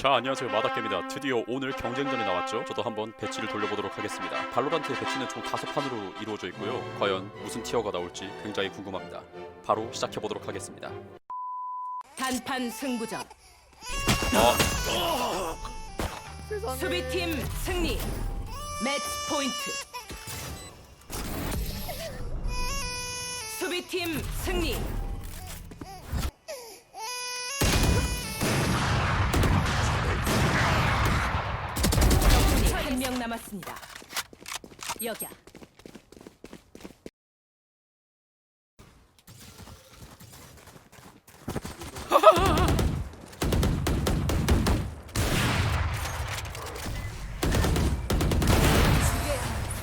자 안녕하세요. 마다케입니다. 드디어 오늘 경쟁전이 나왔죠? 저도 한번 배치를 돌려보도록 하겠습니다. 발로란트의 배치는 총 다섯 판으로 이루어져 있고요. 과연 무슨 티어가 나올지 굉장히 궁금합니다. 바로 시작해보도록 하겠습니다. 단판 승부전. 어, 수비팀 승리. 매치 포인트. 수비팀 승리 남았습니다 여기야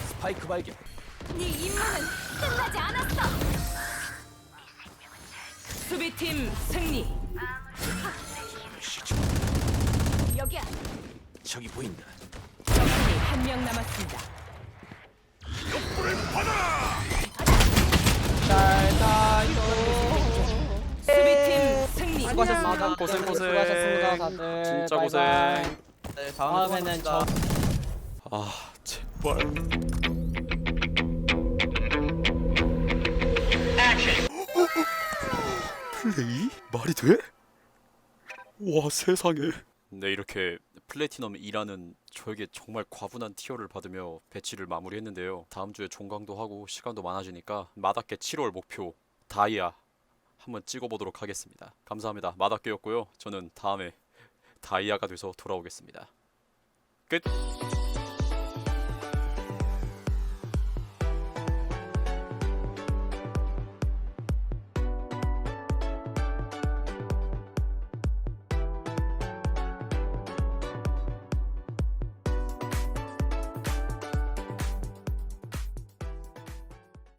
스파이크 발견. 네 임무는 끝나지 않았어. 수비팀 승리 여기야. 저기 보인다. 한 명 남았습니다 수비팀 승리 수고하셨습니다. 고생, 고생. 수고하셨습니다, 다들. 진짜 바이바이. 고생. 네, 다음에는 저 아 제발 플레이? 말이 돼? 와 세상에 네 이렇게 플래티넘 2라는 저에게 정말 과분한 티어를 받으며 배치를 마무리했는데요. 다음 주에 종강도 하고 시간도 많아지니까 마다께 7월 목표 다이아 한번 찍어보도록 하겠습니다. 감사합니다. 마다께였고요. 저는 다음에 다이아가 돼서 돌아오겠습니다. 끝